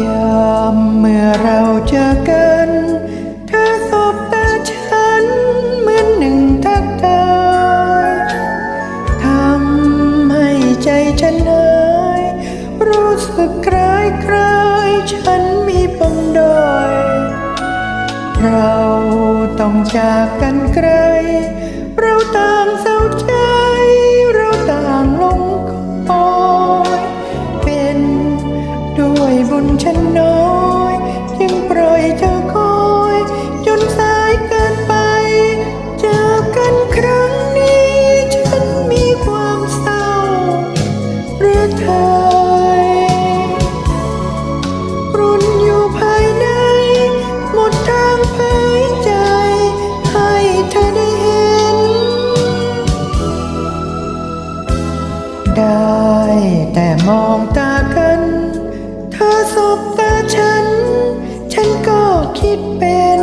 ยามเมื่อเราจอกัน เธอสบตาฉันเหมือนหนึ่งทักทายทำให้ใจฉันหายรู้สึกคล้ายคล้ายฉันมีปมด้อยเราต้องจากกันไกล เราต่างเรุนอยู่ภายใน หมดทางเผยใจ ให้เธอได้เห็น ได้แต่มองตากัน เธอสบตาฉัน ฉันก็คิดเป็น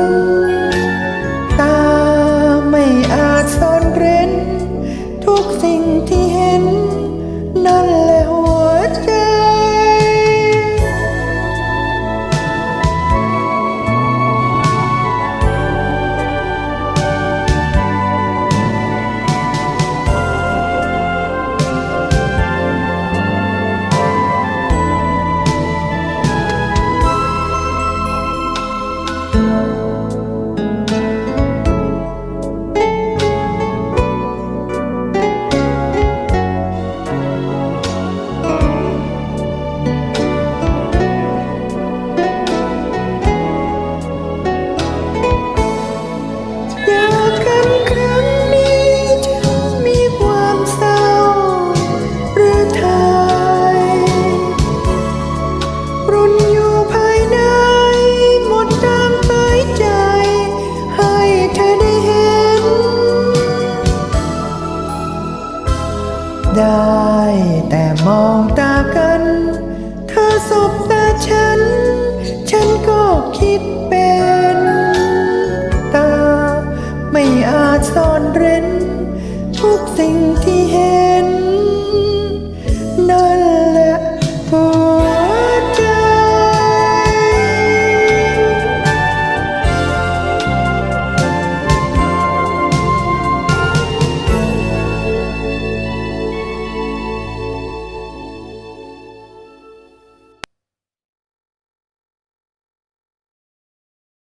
กัน เธอสบตาฉัน ฉันก็คิดเป็น